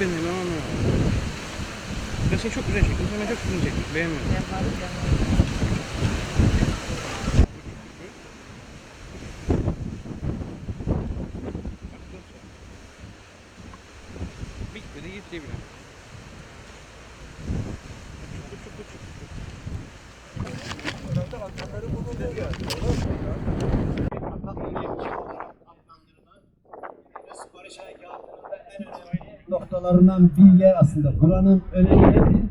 benim ben onu. Ben seni çok güzel çektim. Semin çok güzel çektim. Beğenmiyorum. Bir yer aslında. Buranın önemi nedir?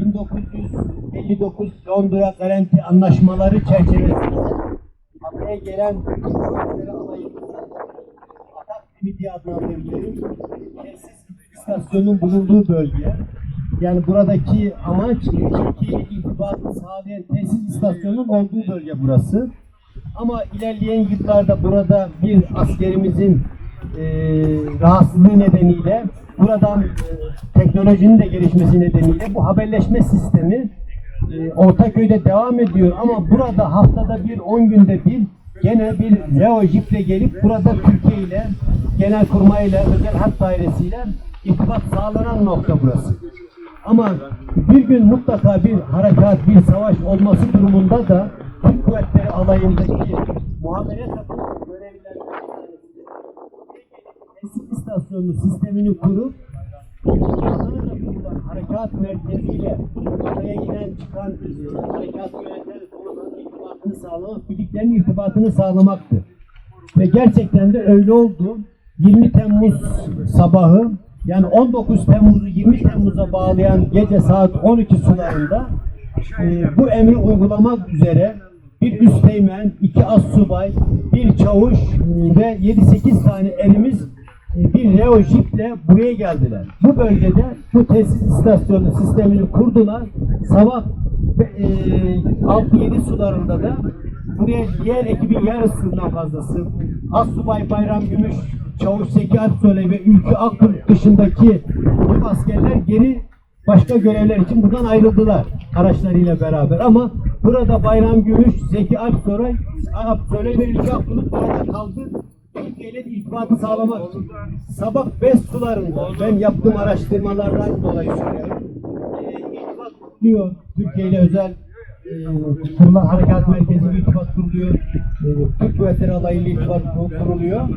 1959 Londra Garanti Anlaşmaları çerçevesinde buraya gelen kuvvetleri alayımızın Atak Limiti adlandırdığı tesis istasyonun bulunduğu bölge. Yani buradaki amaç Türkiye ile sağlayan tesis istasyonunun olduğu bölge burası. Ama ilerleyen yıllarda burada bir askerimizin e, rahatsızlığı nedeniyle buradan e, teknolojinin de gelişmesi nedeniyle bu haberleşme sistemi e, Ortaköy'de devam ediyor ama burada haftada bir 10 günde bir gene bir Leo jiple gelip burada Türkiye ile Genelkurmay ile Özel Harp Dairesi ile irtibat sağlanan nokta burası. Ama bir gün mutlaka bir harekat, bir savaş olması durumunda da Türk Kuvvetleri alayındaki muamele takımı tesis istasyonu sistemini kurup Adana'da kurulan harekat merkeziyle oraya giden çıkan harekat yöneten komutanın irtibatını sağlamak, birliklerin irtibatını sağlamaktır. Ve gerçekten de öyle oldu. 20 Temmuz sabahı yani 19 Temmuz'u 20 Temmuz'a bağlayan gece saat 12 sularında e, bu emri uygulamak üzere bir üsteğmen, iki assubay, bir çavuş e, ve 7-8 tane erimiz e, bir Leo jiple buraya geldiler. Bu bölgede bu tesis istasyonu sistemini kurdular. Sabah e, 6-7 sularında da buraya diğer ekibin yarısından fazlası Assubay Bayram Gümüş, Çavuş Seki Aksoy ve Ülkü Akbulut dışındaki tüm askerler geri başka görevler için buradan ayrıldılar araçlarıyla beraber ama burada Bayram Gümüş, Zeki Aksoy, Aksoy ve Ülkü Akbulut burada kaldı. Türkiye ile irtibatı sağlamak için. Sabah 5 sularında ben yaptığım araştırmalardan dolayı söylüyorum. E, kuruluyor. Türkiye ile özel e, kurulan harekat merkezi irtibat kuruluyor. E, Türk Kuvvetleri Alayı ile kuruluyor.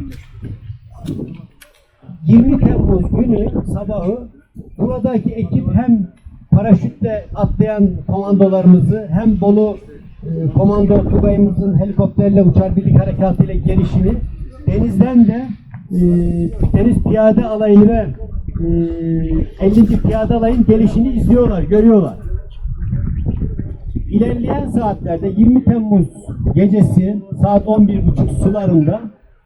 20 Temmuz günü sabahı buradaki ekip hem paraşütle atlayan komandolarımızı hem Bolu e, komando tugayımızın helikopterle uçar birlik harekatıyla gelişini denizden de e, deniz piyade alayını ve e, 50. piyade alayın gelişini izliyorlar, görüyorlar. İlerleyen saatlerde 20 Temmuz gecesi saat 11.30 sularında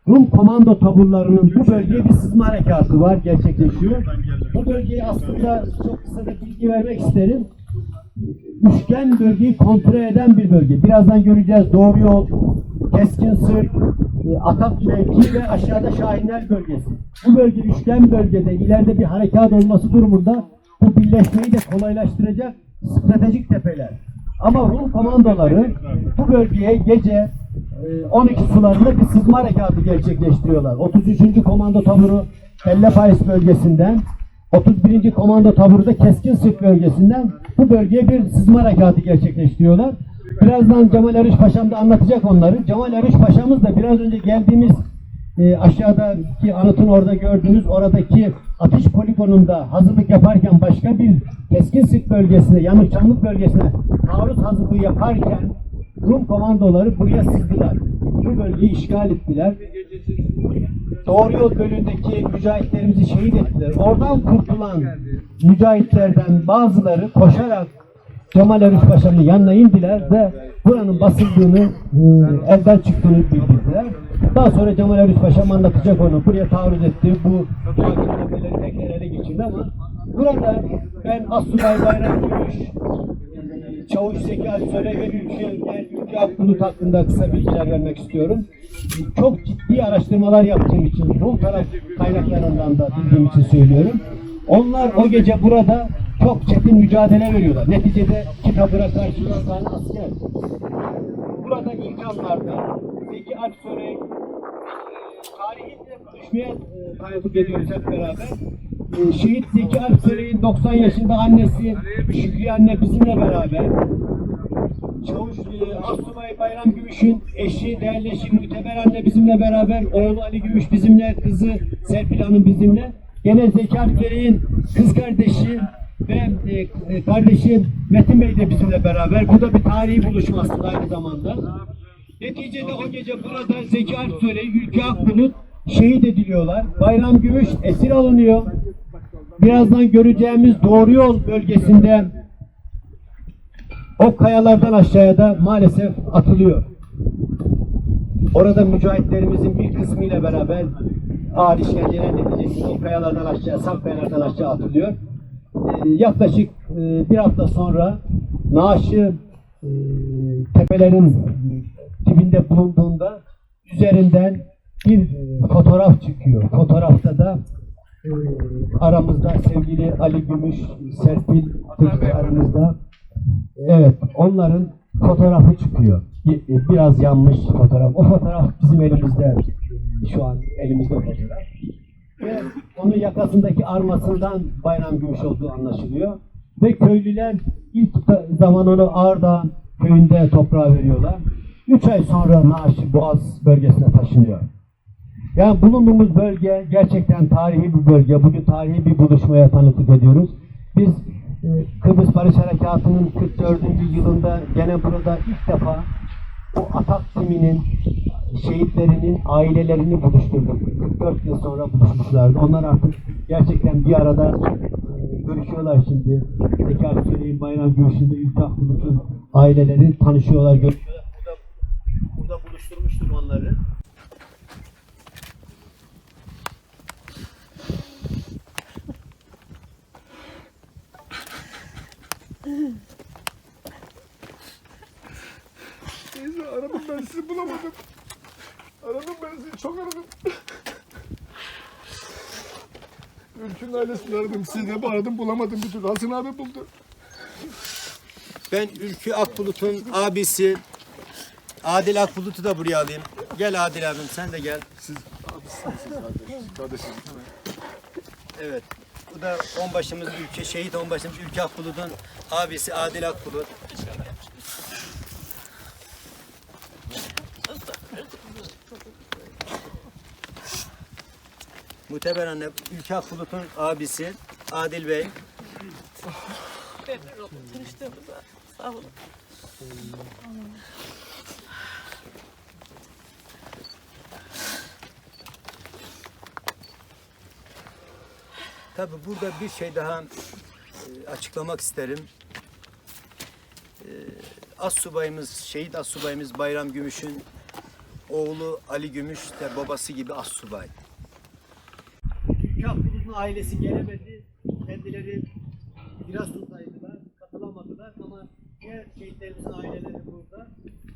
Rum komando taburlarının bu bölgeye bir sızma harekatı var, gerçekleşiyor. Bu bölgeyi aslında çok kısa da bilgi vermek isterim. Üçgen bölgeyi kontrol eden bir bölge. Birazdan göreceğiz doğru yol, keskin sırt, e, atak mevki ve aşağıda Şahinler bölgesi. Bu bölge üçgen bölgede ileride bir harekat olması durumunda bu birleşmeyi de kolaylaştıracak stratejik tepeler. Ama Rum komandoları bu bölgeye gece e, 12 sularında bir sızma harekatı gerçekleştiriyorlar. 33. Komando Taburu Kelle Paris bölgesinden 31. Komando Taburu da Keskin Sık bölgesinden bu bölgeye bir sızma harekatı gerçekleştiriyorlar. Birazdan Cemal Arış Paşam da anlatacak onları. Cemal Arış Paşamız da biraz önce geldiğimiz e, aşağıdaki anıtın orada gördüğünüz oradaki atış poligonunda hazırlık yaparken başka bir keskin sık bölgesine, yanıkçamlık bölgesine taarruz hazırlığı yaparken Rum komandoları buraya sızdılar. Bu bölgeyi işgal ettiler. Doğru yol bölümündeki mücahitlerimizi şehit ettiler. Oradan kurtulan mücahitlerden bazıları koşarak Cemal Arif Paşa'nın yanına indiler ve buranın basıldığını, e, elden çıktığını bildirdiler. Daha sonra Cemal Arif Paşa'm anlatacak onu. Buraya taarruz etti. Bu tepeleri tekrar ele geçirdi ama burada ben Assubay Bayram Gümüş, Çavuş Zeki Alsöre ve Ülke, Ülke Akbulut hakkında kısa bilgiler vermek istiyorum. Çok ciddi araştırmalar yaptığım için, Rum taraf kaynaklarından da bildiğim için söylüyorum. Onlar o gece burada çok çetin mücadele veriyorlar. Neticede kitabına karşı tane asker. Burada ilk anlarda Zeki Aksoy'u tarihiyle konuşmaya e, tanıklık ediyoruz hep beraber. E, Şehit Zeki Aksoy'un 90 yaşında annesi Şükriye anne bizimle beraber. Çavuş e, Bayram Gümüş'ün eşi, değerli eşi Müteber anne bizimle beraber. Oğlu Ali Gümüş bizimle, kızı Serpil Hanım bizimle. Gene Zeki Aksoy'un kız kardeşi ve e, e, kardeşi Metin Bey de bizimle beraber. Bu da bir tarihi buluşma aslında aynı zamanda. Neticede o gece burada Zeki Aksoy'u, Ülke Akbulut şehit ediliyorlar. Bayram Gümüş esir alınıyor. Birazdan göreceğimiz Doğru Yol bölgesinde o kayalardan aşağıya da maalesef atılıyor. Orada mücahitlerimizin bir kısmıyla beraber ağır işkenceler neticesinde o kayalardan aşağı, saf kayalardan aşağı atılıyor. Ee, yaklaşık e, bir hafta sonra naaşı e, tepelerin dibinde bulunduğunda üzerinden bir e, fotoğraf çıkıyor. Fotoğrafta da aramızda sevgili Ali Gümüş, Serpil Tık aramızda. Evet, onların fotoğrafı çıkıyor. Bir- Biraz yanmış fotoğraf. O fotoğraf bizim elimizde. Şu an elimizde fotoğraf. Ve onun yakasındaki armasından Bayram Gümüş olduğu anlaşılıyor. Ve köylüler ilk zaman onu Ağırdağ köyünde toprağa veriyorlar. Üç ay sonra naaşı Boğaz bölgesine taşınıyor. Yani bulunduğumuz bölge gerçekten tarihi bir bölge. Bugün tarihi bir buluşmaya tanıklık ediyoruz. Biz e, Kıbrıs Barış Harekatı'nın 44. yılında gene burada ilk defa o Atak timinin şehitlerinin ailelerini buluşturduk. 44 yıl sonra buluşmuşlardı. Onlar artık gerçekten bir arada e, görüşüyorlar şimdi. Zeki Söyleyin, Bayram Gümüş'ün de Ülkah Bulut'un aileleri tanışıyorlar, görüşüyorlar. Burada, burada buluşturmuştuk onları. Neyse aradım ben sizi bulamadım. Aradım ben sizi çok aradım. Ülkün ailesini aradım. Sizi de aradım bulamadım bir türlü. Hasan abi buldu. Ben Ülkü Akbulut'un abisi Adil Akbulut'u da buraya alayım. Gel Adil abim sen de gel. Siz abisiniz siz kardeşim. Kardeşim. Evet. Bu da onbaşımız Ülke, şehit onbaşımız Ülke Akbulut'un abisi Adil Akbulut. Muteber anne Ülke Akbulut'un abisi Adil Bey. Tanıştığımıza sağ olun. Tabi burada bir şey daha e, açıklamak isterim. E, Assubayımız, şehit assubayımız Bayram Gümüş'ün oğlu Ali Gümüş de babası gibi assubay. Kahvuruz'un ailesi gelemedi. Kendileri Giresun'daydılar, katılamadılar ama diğer şehitlerimizin aileleri burada.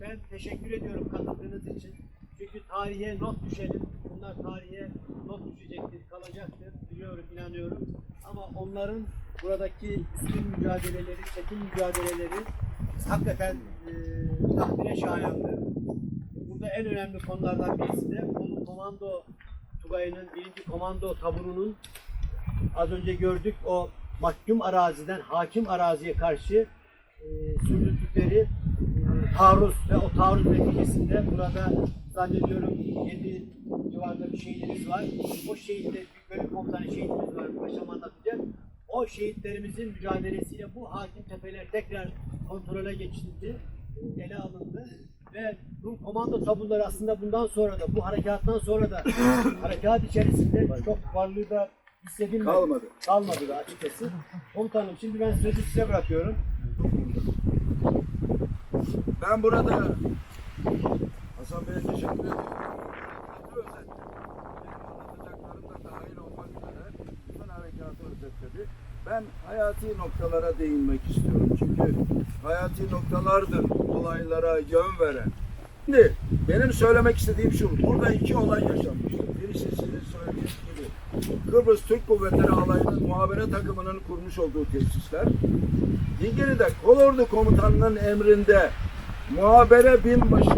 Ben teşekkür ediyorum katıldığınız için. Çünkü tarihe not düşelim. Bunlar tarihe not düşecektir, kalacaktır. Biliyorum, inanıyorum. Ama onların buradaki üstün mücadeleleri, çetin mücadeleleri hakikaten e, takdire şayandır. Burada en önemli konulardan birisi de Komando Tugayı'nın birinci komando taburunun az önce gördük o mahkum araziden hakim araziye karşı e, sürdürdükleri e, taarruz ve o taarruz neticesinde burada zannediyorum 7 civarında bir şehidimiz var. O şehitle bir bölük komutanı şehidimiz var. Paşam anlatacak. O şehitlerimizin mücadelesiyle bu hakim tepeler tekrar kontrole geçildi, ele alındı ve Rum komando taburları aslında bundan sonra da bu harekattan sonra da harekat içerisinde çok varlığı da hissedilmedi. Kalmadı. Kalmadı da açıkçası. Komutanım şimdi ben sözü size bırakıyorum. Ben burada Hasan Bey'e teşekkür ediyorum. Ben hayati noktalara değinmek istiyorum. Çünkü hayati noktalardır olaylara yön veren. Şimdi benim söylemek istediğim şu. Burada iki olay yaşanmıştır. Birisi Kıbrıs Türk Kuvvetleri Alayı'nın muhabere takımının kurmuş olduğu tesisler. Dingili'de Kolordu Komutanı'nın emrinde muhabere binbaşı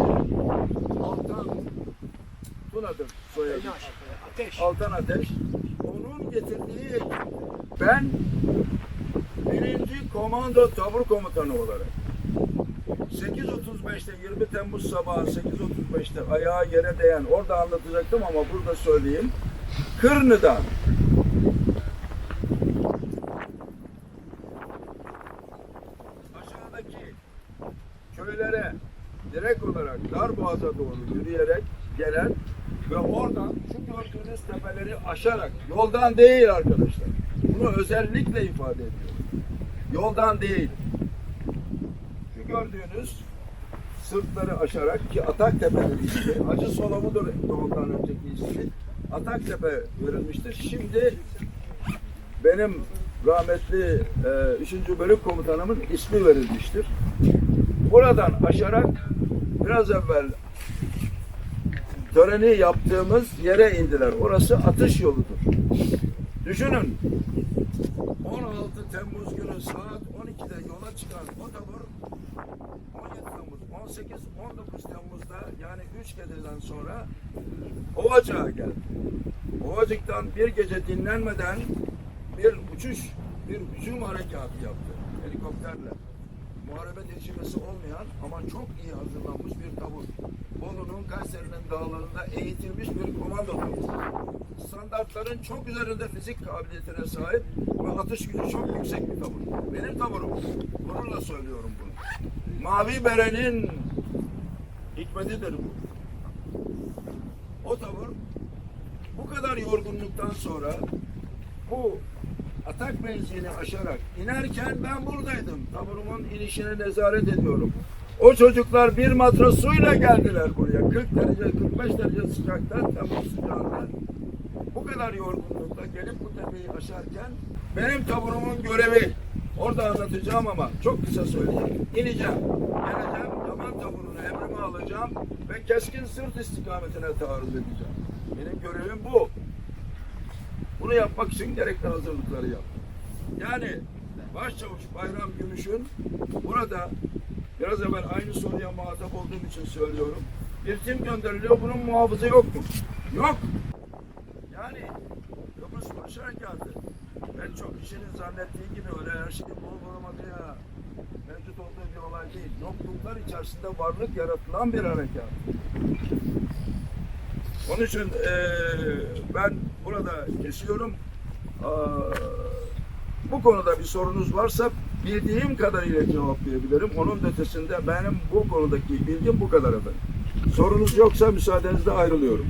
Altan Tuna'dır soyadı. Altan Ateş. Onun getirdiği. Ben birinci komando tabur komutanı olarak 8.35'te 20 Temmuz sabahı 8.35'te ayağa yere değen orada anlatacaktım ama burada söyleyeyim. Kırnı'dan aşağıdaki köylere direkt olarak Darboğaz'a doğru yürüyerek gelen ve oradan şu gördüğünüz tepeleri aşarak yoldan değil arkadaşlar. Bunu özellikle ifade ediyorum. Yoldan değil. Şu gördüğünüz sırtları aşarak ki Ataktepe'nin ismi, Hacı Solomu'dur doğumdan önceki ismi. Ataktepe verilmiştir. Şimdi benim rahmetli e, 3. Bölük Komutanımın ismi verilmiştir. Buradan aşarak biraz evvel töreni yaptığımız yere indiler. Orası atış yoludur. Düşünün 16 Temmuz günü saat 12'de yola çıkan o tabur 17 Temmuz, 18, 19 Temmuz'da yani 3 geceden sonra Ovacık'a geldi. Ovacık'tan bir gece dinlenmeden bir uçuş, bir hücum harekatı yaptı helikopterle. Muharebe tecrübesi olmayan ama çok iyi hazırlanmış bir tabur. Bolu'nun Kayseri'nin dağlarında eğitilmiş bir komando. Standartların çok üzerinde fizik kabiliyetine sahip ve atış gücü çok yüksek bir tabur. Benim taburum. Gururla söylüyorum bunu. Mavi Bere'nin hikmetidir bu. O tavır bu kadar yorgunluktan sonra bu atak menzilini aşarak inerken ben buradaydım. Taburumun inişine nezaret ediyorum. O çocuklar bir matra suyla geldiler buraya. 40 derece, 45 derece sıcakta, Temmuz sıcağında. Bu kadar yorgunlukta gelip bu tepeyi aşarken benim taburumun görevi orada anlatacağım ama çok kısa söyleyeyim. İneceğim, geleceğim, yaman taburunu emrime alacağım ve keskin sırt istikametine taarruz edeceğim. Benim görevim bu. Bunu yapmak için gerekli hazırlıkları yaptım. Yani Başçavuş Bayram Gümüş'ün burada biraz evvel aynı soruya muhatap olduğum için söylüyorum. Bir tim gönderiliyor, bunun muhafızı yok mu? Yok. Yani Kıbrıs Barış Harekatı. Ben çok kişinin zannettiği gibi öyle her şeyi bol bulamadığı mevcut olduğu bir olay değil. Yokluklar içerisinde varlık yaratılan bir harekat. Onun için eee, ben burada kesiyorum. Aa, bu konuda bir sorunuz varsa bildiğim kadarıyla cevaplayabilirim. Onun ötesinde benim bu konudaki bilgim bu kadar efendim. Sorunuz yoksa müsaadenizle ayrılıyorum.